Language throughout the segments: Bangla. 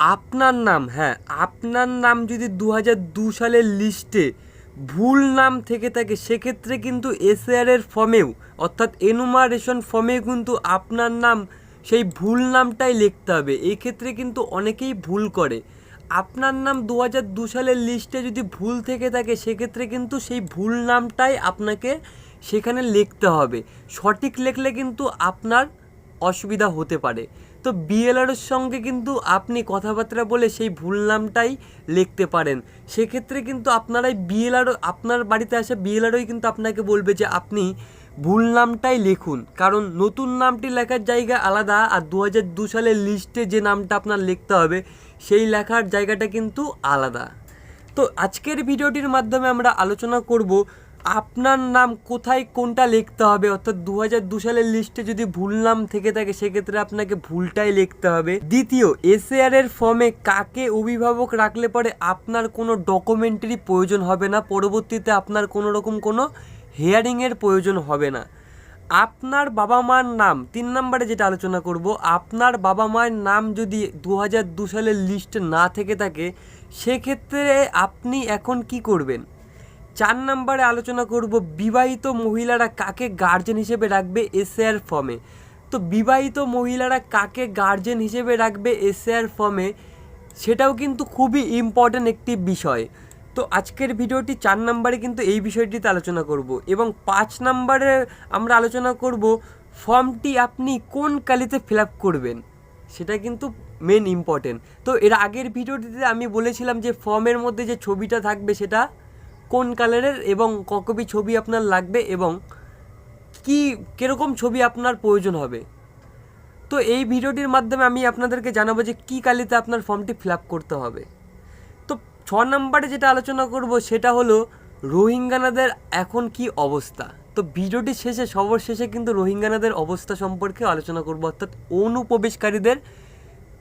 আপনার নাম হ্যাঁ আপনার নাম যদি দু দু সালের লিস্টে ভুল নাম থেকে থাকে, সেক্ষেত্রে কিন্তু এসএআরের ফর্মেও অর্থাৎ এনুমারেশন ফর্মেও কিন্তু আপনার নাম, সেই ভুল নামটাই লিখতে হবে। এই ক্ষেত্রে কিন্তু অনেকেই ভুল করে। আপনার নাম দু দু সালের লিস্টে যদি ভুল থেকে থাকে, সেক্ষেত্রে কিন্তু সেই ভুল নামটাই আপনাকে সেখানে লিখতে হবে। সঠিক লিখলে কিন্তু আপনার অসুবিধা হতে পারে। তো বিএলআরের সঙ্গে কিন্তু আপনি কথাবার্তা বলে সেই ভুল নামটাই লিখতে পারেন। সেক্ষেত্রে কিন্তু আপনারাই বিএলআরও আপনার বাড়িতে আসা বিএলআরওই কিন্তু আপনাকে বলবে যে আপনি ভুল নামটাই লিখুন। কারণ নতুন নামটি লেখার জায়গা আলাদা আর দু হাজার দু সালের লিস্টে যে নামটা আপনার লিখতে হবে, সেই লেখার জায়গাটা কিন্তু আলাদা। তো আজকের ভিডিওটির মাধ্যমে আমরা আলোচনা করব আপনার নাম কোথায় কোনটা লিখতে হবে? অর্থাৎ দু হাজার দু সালের লিস্টে যদি ভুল নাম থেকে থাকে, সেক্ষেত্রে আপনাকে ভুলটাই লিখতে হবে। দ্বিতীয় এসএআর এর ফর্মে কাকে অভিভাবক রাখলে পরে আপনার কোনো ডকুমেন্টারি প্রয়োজন হবে না? পরবর্তীতে আপনার কোনো রকম কোনো হিয়ারিংয়ের প্রয়োজন হবে না। আপনার বাবা মার নাম, তিন নম্বরে যেটা আলোচনা করব, আপনার বাবা মায়ের নাম যদি দু হাজার দু সালের লিস্টে না থেকে থাকে, সেক্ষেত্রে আপনি এখন কি করবেন? চার নম্বরে আলোচনা করব, বিবাহিত মহিলারা কাকে গার্জেন হিসেবে রাখবে এসএআর ফর্মে তো বিবাহিত মহিলারা কাকে গার্জেন হিসেবে রাখবে এসএআর ফর্মে সেটাও কিন্তু খুবই ইম্পর্ট্যান্ট একটি বিষয়। তো আজকের ভিডিওটি চার নম্বরে কিন্তু এই বিষয়টিতে আলোচনা করব এবং পাঁচ নম্বরে আমরা আলোচনা করব ফর্মটি আপনি কোন কালিতে ফিল আপ করবেন? সেটা কিন্তু মেন ইম্পর্টেন্ট তো এর আগের ভিডিওটিতে আমি বলেছিলাম যে ফর্মের মধ্যে যে ছবিটা থাকবে সেটা? কোন কালারের এবং ককপি ছবি আপনার লাগবে এবং কি, কীরকম ছবি আপনার প্রয়োজন হবে। তো এই ভিডিওটির মাধ্যমে আমি আপনাদেরকে জানাব যে কী কালিতে আপনার ফর্মটি ফিল করতে হবে। তো ছ নম্বরে যেটা আলোচনা করব সেটা হলো রোহিঙ্গানাদের এখন কি অবস্থা। তো ভিডিওটি শেষে সবার শেষে কিন্তু রোহিঙ্গানাদের অবস্থা সম্পর্কে আলোচনা করব, অর্থাৎ অনুপ্রবেশকারীদের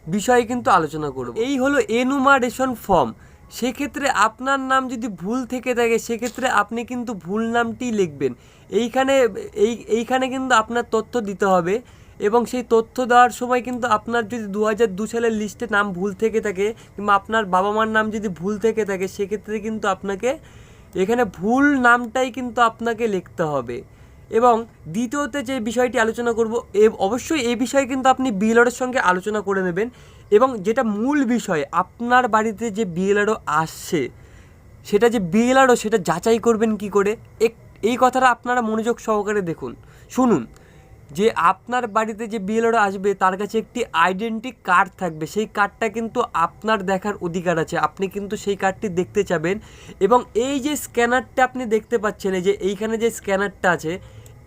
বিষয়ে কিন্তু আলোচনা করব। এই হলো এনুমারেশন ফর্ম। সেক্ষেত্রে আপনার নাম যদি ভুল থেকে থাকে, সেক্ষেত্রে আপনি কিন্তু ভুল নামটি লিখবেন। এইখানে, এই, এইখানে কিন্তু আপনার তথ্য দিতে হবে এবং সেই তথ্য দেওয়ার সময় কিন্তু আপনার যদি দু হাজার দু সালের লিস্টে নাম ভুল থেকে থাকে কিংবা আপনার বাবা মার নাম যদি ভুল থেকে থাকে, সেক্ষেত্রে কিন্তু আপনাকে, এখানে ভুল নামটাই কিন্তু আপনাকে লিখতে হবে। এবং দ্বিতীয়তে যে বিষয়টি আলোচনা করব, এ অবশ্যই এই বিষয়ে কিন্তু আপনি বিএলআরের সঙ্গে আলোচনা করে নেবেন এবং যেটা মূল বিষয়, আপনার বাড়িতে যে বিএলআরও আসছে, সেটা যে বিএলআরও সেটা যাচাই করবেন কি করে, এক, এই কথাটা আপনারা মনোযোগ সহকারে দেখুন। শুনুন, যে আপনার বাড়িতে যে বিএলআরও আসবে, তার কাছে একটি আইডেন্টি কার্ড থাকবে, সেই কার্ডটা কিন্তু আপনার দেখার অধিকার আছে, আপনি কিন্তু সেই কার্ডটি দেখতে চাবেন এবং এই যে স্ক্যানারটা আপনি দেখতে পাচ্ছেন, এই যে এইখানে যে স্ক্যানারটা আছে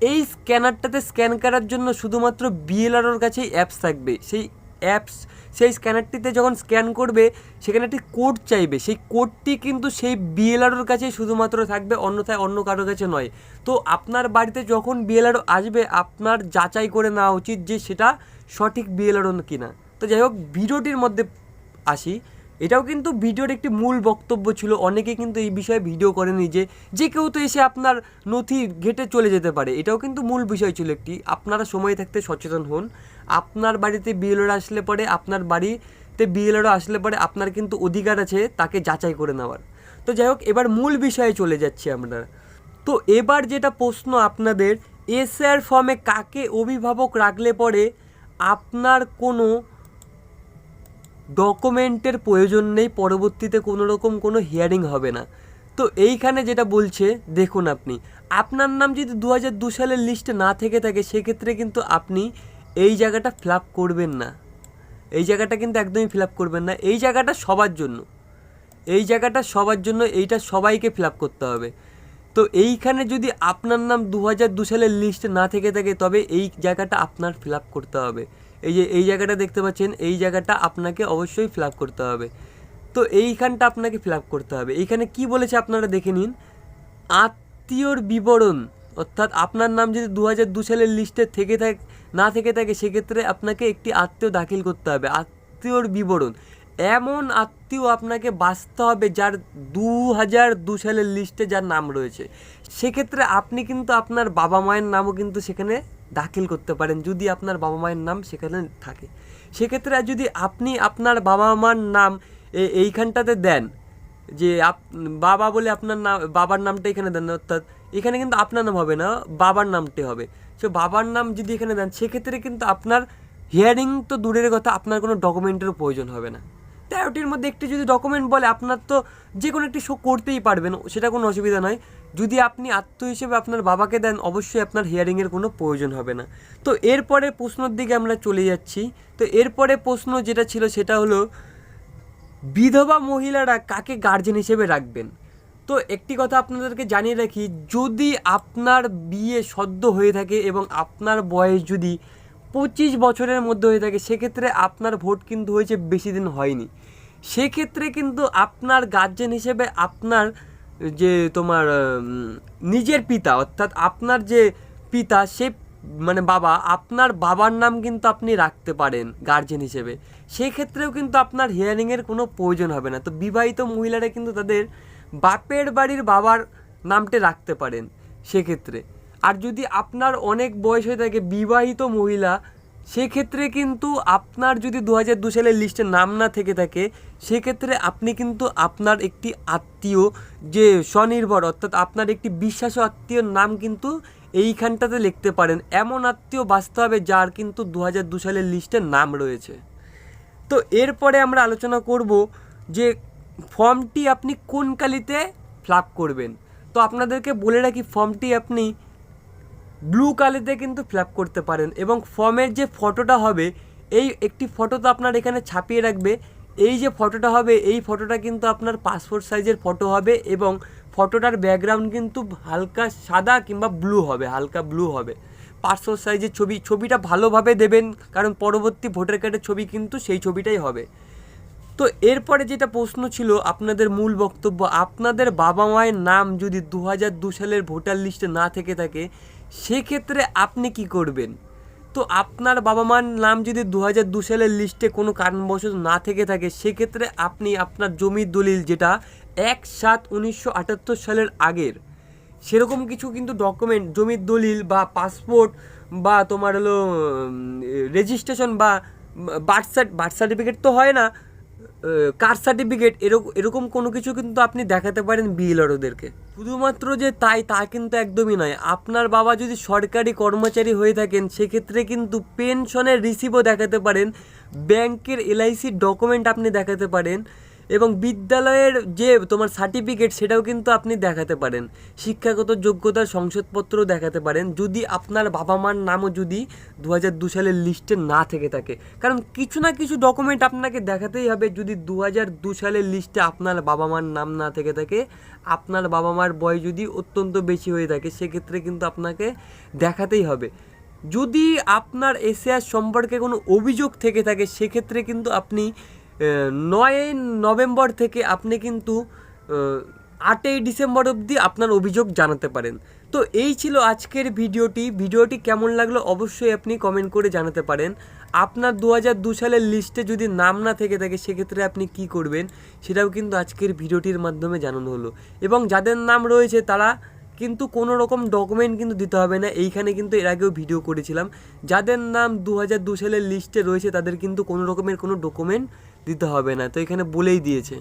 এই স্ক্যানারটাতে স্ক্যান করার জন্য শুধুমাত্র বিএলআরওর কাছেই অ্যাপস থাকবে। সেই অ্যাপস সেই স্ক্যানারটিতে যখন স্ক্যান করবে, সেখানে একটি কোড চাইবে। সেই কোডটি কিন্তু সেই বিএলআরওর কাছেই শুধুমাত্র থাকবে, অন্যথায় অন্য কারোর কাছে নয়। তো আপনার বাড়িতে যখন বিএলআরও আসবে, আপনার যাচাই করে নেওয়া উচিত যে সেটা সঠিক বিএলআরও কিনা। তো যাই হোক, ভিডিওটির মধ্যে আসি। এটাও কিন্তু ভিডিওর একটি মূল বক্তব্য ছিল। অনেকে কিন্তু এই বিষয়ে ভিডিও করেনি যে যে কেউ তো এসে আপনার নথি ঘেটে চলে যেতে পারে। এটাও কিন্তু মূল বিষয় ছিল একটি। আপনারা সময় থাকতে সচেতন হন। আপনার বাড়িতে বিএলওরা আসলে পরে, আপনার বাড়িতে বিএলওরা আসলে পরে আপনার কিন্তু অধিকার আছে তাকে যাচাই করে নেওয়ার। তো যাই হোক, এবার মূল বিষয়ে চলে যাচ্ছি আমরা। তো এবার যেটা প্রশ্ন আপনাদের এসআর ফর্মে কাকে অভিভাবক রাখলে পরে আপনার কোনো ডকুমেন্টের প্রয়োজন নেই, পরবর্তীতে কোনো রকম কোনো হিয়ারিং হবে না। তো এইখানে যেটা বলছে, দেখুন আপনি, আপনার নাম যদি দু হাজার দু সালের লিস্টে না থেকে থাকে, সেক্ষেত্রে কিন্তু আপনি এই জায়গাটা ফিল করবেন না। এই জায়গাটা কিন্তু একদমই ফিল করবেন না। এই জায়গাটা সবার জন্য। এই জায়গাটা সবার জন্য, এইটা সবাইকে ফিল করতে হবে। তো এইখানে যদি আপনার নাম দু হাজার দু সালের লিস্টে না থেকে থাকে, তবে এই জায়গাটা আপনার ফিল করতে হবে। এই যে, এই জায়গাটা দেখতে পাচ্ছেন, এই জায়গাটা আপনাকে অবশ্যই ফিল করতে হবে। তো এইখানটা আপনাকে ফিল করতে হবে। এইখানে কি বলেছে আপনারা দেখে নিন? আত্মীয়র বিবরণ, অর্থাৎ আপনার নাম যদি দু হাজার দু সালের লিস্টে থেকে থাক, না থেকে থাকে, সেক্ষেত্রে আপনাকে একটি আত্মীয় দাখিল করতে হবে। আত্মীয়র বিবরণ। এমন আত্মীয় আপনাকে বাঁচতে হবে যার দু হাজার দু সালের লিস্টে যার নাম রয়েছে। সেক্ষেত্রে আপনি কিন্তু আপনার বাবা মায়ের নামও কিন্তু সেখানে দাখিল করতে পারেন যদি আপনার বাবা মায়ের নাম সেখানে থাকে। সেক্ষেত্রে যদি আপনি আপনার বাবা মার নাম এইখানটাতে দেন, যে আপ, বাবা বলে আপনার নাম, বাবার নামটা এখানে দেন, অর্থাৎ এখানে কিন্তু আপনার নাম হবে না, বাবার নামটি হবে। সো বাবার নাম যদি এখানে দেন, সেক্ষেত্রে কিন্তু আপনার হিয়ারিং তো দূরের কথা, আপনার কোনো ডকুমেন্টেরও প্রয়োজন হবে না। তেরোটির মধ্যে একটি যদি ডকুমেন্ট বলে, আপনার তো যে কোনো একটি শো করতেই পারবেন, সেটা কোনো অসুবিধা নয়। যদি আপনি আত্ম হিসেবে আপনার বাবাকে দেন, অবশ্যই আপনার হিয়ারিংয়ের কোনো প্রয়োজন হবে না। তো এরপরে প্রশ্নর দিকে আমরা চলে যাচ্ছি। তো এরপরে প্রশ্ন যেটা ছিল সেটা হলো, বিধবা মহিলারা কাকে গার্জেন হিসেবে রাখবেন? তো একটি কথা আপনাদেরকে জানিয়ে রাখি, যদি আপনার বিয়ে সদ্য হয়ে থাকে এবং আপনার বয়স যদি পঁচিশ বছরের মধ্যে হয়ে থাকে, সেক্ষেত্রে আপনার ভোট কিন্তু হয়েছে বেশি দিন হয়নি। সেক্ষেত্রে কিন্তু আপনার গার্জেন হিসেবে আপনার যে তোমার নিজের পিতা, অর্থাৎ আপনার যে পিতা, সে মানে বাবা, আপনার বাবার নাম কিন্তু আপনি রাখতে পারেন গার্জেন হিসেবে। সেক্ষেত্রেও কিন্তু আপনার হিয়ারিংয়ের কোনো প্রয়োজন হবে না। তো বিবাহিত মহিলারা কিন্তু তাদের বাপের বাড়ির বাবার নামটা রাখতে পারেন সেক্ষেত্রে। আর যদি আপনার অনেক বয়স হয়ে থাকে, বিবাহিত মহিলা সেক্ষেত্রে কিন্তু আপনার যদি দু হাজার দু সালের লিস্টে নাম না থেকে থাকে, সেক্ষেত্রে আপনি কিন্তু আপনার একটি আত্মীয় যে স্বনির্ভর, অর্থাৎ আপনার একটি বিশ্বাস আত্মীয়র নাম কিন্তু এইখানটাতে লিখতে পারেন। এমন আত্মীয় বাঁচতে হবে যার কিন্তু দু হাজার দু সালের লিস্টে নাম রয়েছে। তো এরপরে আমরা আলোচনা করব যে ফর্মটি আপনি কোন কালিতে ফিল করবেন। তো আপনাদেরকে বলে রাখি ফর্মটি আপনি ব্লু কালিতে কিন্তু ফিল করতে পারেন এবং ফর্মের যে ফটোটা হবে, এই একটি ফটো তো আপনার এখানে ছাপিয়ে রাখবে। এই যে ফটোটা হবে, এই ফটোটা কিন্তু আপনার পাসপোর্ট সাইজের ফটো হবে এবং ফটোটার ব্যাকগ্রাউন্ড কিন্তু হালকা সাদা কিংবা ব্লু হবে, হালকা ব্লু হবে। পাসপোর্ট সাইজের ছবি, ছবিটা ভালোভাবে দেবেন, কারণ পরবর্তী ভোটার কার্ডের ছবি কিন্তু সেই ছবিটাই হবে। তো এরপরে যেটা প্রশ্ন ছিল, আপনাদের মূল বক্তব্য, আপনাদের বাবা মায়ের নাম যদি দু সালের ভোটার লিস্টে না থেকে থাকে সেক্ষেত্রে আপনি কি করবেন? তো আপনার বাবা মার নাম যদি দু হাজার দু সালের লিস্টে কোনো কারণবশত না থেকে থাকে, সেক্ষেত্রে আপনি আপনার জমির দলিল যেটা এক সাত উনিশশো আটাত্তর সালের আগের, সেরকম কিছু কিন্তু ডকুমেন্ট জমির দলিল বা পাসপোর্ট বা তোমার হলো রেজিস্ট্রেশন বা বার্থ সার্ট বার্থ সার্টিফিকেট তো হয় না। কাস্ট সার্টিফিকেট এরকম এরকম কোনো কিছু কিন্তু আপনি দেখাতে পারেন বিএলআরওদেরকে শুধুমাত্র যে তাই, তা কিন্তু একদমই নয়। আপনার বাবা যদি সরকারি কর্মচারী হয়ে থাকেন, সেক্ষেত্রে কিন্তু পেনশনের রিসিভও দেখাতে পারেন। ব্যাংকের এলআইসির ডকুমেন্ট আপনি দেখাতে পারেন। এবং বিদ্যালয়ের যে তোমার সার্টিফিকেট সেটাও কিন্তু আপনি দেখাতে পারেন। শিক্ষাগত যোগ্যতার সংসদপত্রও দেখাতে পারেন। যদি আপনার বাবা মার নামও যদি দু হাজার দু সালের লিস্টে না থেকে থাকে। কারণ কিছু না কিছু ডকুমেন্ট আপনাকে দেখাতেই হবে। যদি দু হাজার দু সালের লিস্টে আপনার বাবা মার নাম না থেকে থাকে, আপনার বাবা মার বয়স যদি অত্যন্ত বেশি হয়ে থাকে, সেক্ষেত্রে কিন্তু আপনাকে দেখাতেই হবে। যদি আপনার এসিআর সম্পর্কে কোনো অভিযোগ থেকে থাকে, সেক্ষেত্রে কিন্তু আপনি নয় নভেম্বর থেকে আপনি কিন্তু আটই ডিসেম্বর অবধি আপনার অভিযোগ জানাতে পারেন। তো এই ছিল আজকের ভিডিওটি। ভিডিওটি কেমন লাগল অবশ্যই আপনি কমেন্ট করে জানাতে পারেন। আপনার দু হাজার দু সালের লিস্টে যদি নাম না থেকে থাকে, সেক্ষেত্রে আপনি কি করবেন? সেটাও কিন্তু আজকের ভিডিওটির মাধ্যমে জানানো হলো। এবং যাদের নাম রয়েছে, তারা কিন্তু কোনো রকম ডকুমেন্ট কিন্তু দিতে হবে না। এইখানে কিন্তু এর আগেও ভিডিও করেছিলাম। যাদের নাম দু দু সালের লিস্টে রয়েছে, তাদের কিন্তু কোনো রকমের কোনো ডকুমেন্ট দিতে হবে না, তো এখানে বলেই দিয়েছে।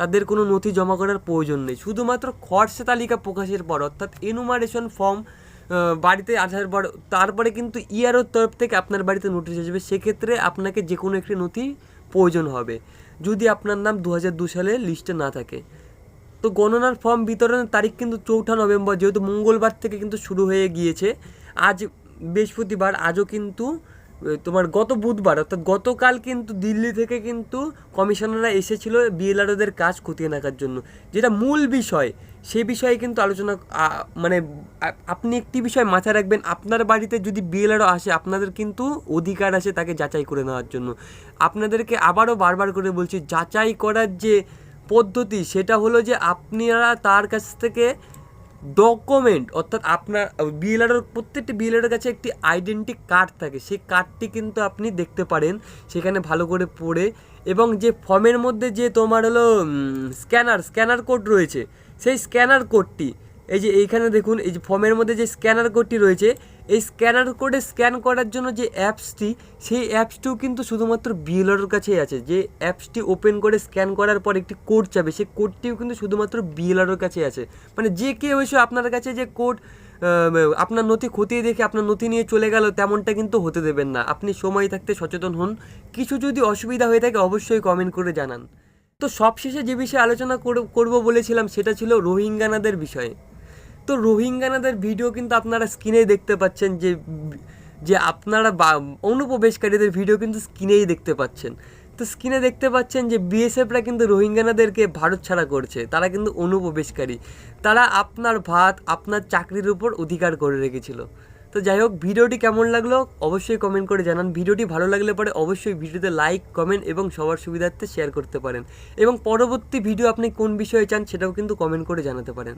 তাদের কোনো নথি জমা করার প্রয়োজন নেই। শুধুমাত্র খরচা তালিকা প্রকাশের পর, অর্থাৎ এনুমারেশন ফর্ম বাড়িতে আসার পর, তারপরে কিন্তু ইয়ারোর তরফ থেকে আপনার বাড়িতে নোটিশ আসবে। সেক্ষেত্রে আপনাকে যে কোনো একটি নথি প্রয়োজন হবে, যদি আপনার নাম দু হাজার দু সালে লিস্টে না থাকে। তো গণনার ফর্ম বিতরণের তারিখ কিন্তু চৌঠা নভেম্বর, যেহেতু মঙ্গলবার থেকে কিন্তু শুরু হয়ে গিয়েছে। আজ বৃহস্পতিবার, আজও কিন্তু তোমার গত বুধবার, অর্থাৎ গতকাল কিন্তু দিল্লি থেকে কিন্তু কমিশনাররা এসেছিল বিএলআরওদের কাজ খতিয়ে দেখার জন্য। যেটা মূল বিষয়, সে বিষয়ে কিন্তু আলোচনা মানে আপনি একটি বিষয় মাথায় রাখবেন, আপনার বাড়িতে যদি বিএলআরও আসে, আপনাদের কিন্তু অধিকার আছে তাকে যাচাই করে নেওয়ার জন্য। আপনাদেরকে আবারও বারবার করে বলছি, যাচাই করার যে পদ্ধতি, সেটা হলো যে আপনারা তার কাছ থেকে ডকুমেন্ট অর্থাৎ আপনার বিএলআরের প্রত্যেকটি বিএলআরের কাছে একটি আইডেন্টি কার্ড থাকে। সেই কার্ডটি কিন্তু আপনি দেখতে পারেন, সেখানে ভালো করে পড়ে। এবং যে ফর্মের মধ্যে যে তোমার হলো স্ক্যানার স্ক্যানার কোড রয়েছে, সেই স্ক্যানার কোডটি এই যে এইখানে দেখুন, এই যে ফর্মের মধ্যে যে স্ক্যানার কোডটি রয়েছে এই স্ক্যানার কোডে স্ক্যান করার জন্য যে অ্যাপসটি সেই অ্যাপসটিও কিন্তু শুধুমাত্র বিএলআরের কাছেই আছে। যে অ্যাপসটি ওপেন করে স্ক্যান করার পর একটি কোড চাবে, সেই কোডটিও কিন্তু শুধুমাত্র বিএলআরের কাছে আছে। মানে যে কেউ এসে আপনার কাছে যে কোড আপনার নথি খতিয়ে দেখে আপনার নথি নিয়ে চলে গেল, তেমনটা কিন্তু হতে দেবেন না। আপনি সময় থাকতে সচেতন হন। কিছু যদি অসুবিধা হয়ে থাকে অবশ্যই কমেন্ট করে জানান। তো সবশেষে যে বিষয়ে আলোচনা করব বলেছিলাম, সেটা ছিল রোহিঙ্গানাদের বিষয়ে। তো রোহিঙ্গানাদের ভিডিও কিন্তু আপনারা স্ক্রিনে দেখতে পাচ্ছেন যে যে আপনারা অনুপ্রবেশকারীদের ভিডিও কিন্তু স্ক্রিনেই দেখতে পাচ্ছেন। তো স্ক্রিনে দেখতে পাচ্ছেন যে বিএসএফরা কিন্তু রোহিঙ্গানাদেরকে ভারত ছাড়া করছে। তারা কিন্তু অনুপ্রবেশকারী। তারা আপনার ভাত, আপনার চাকরির উপর অধিকার করে রেখেছিল। তো যাই হোক ভিডিওটি কেমন লাগল অবশ্যই কমেন্ট করে জানান। ভিডিওটি ভালো লাগলে পরে অবশ্যই ভিডিওতে লাইক কমেন্ট এবং সবার সুবিধার্থে শেয়ার করতে পারেন। এবং পরবর্তী ভিডিও আপনি কোন বিষয়ে চান সেটাও কিন্তু কমেন্ট করে জানাতে পারেন।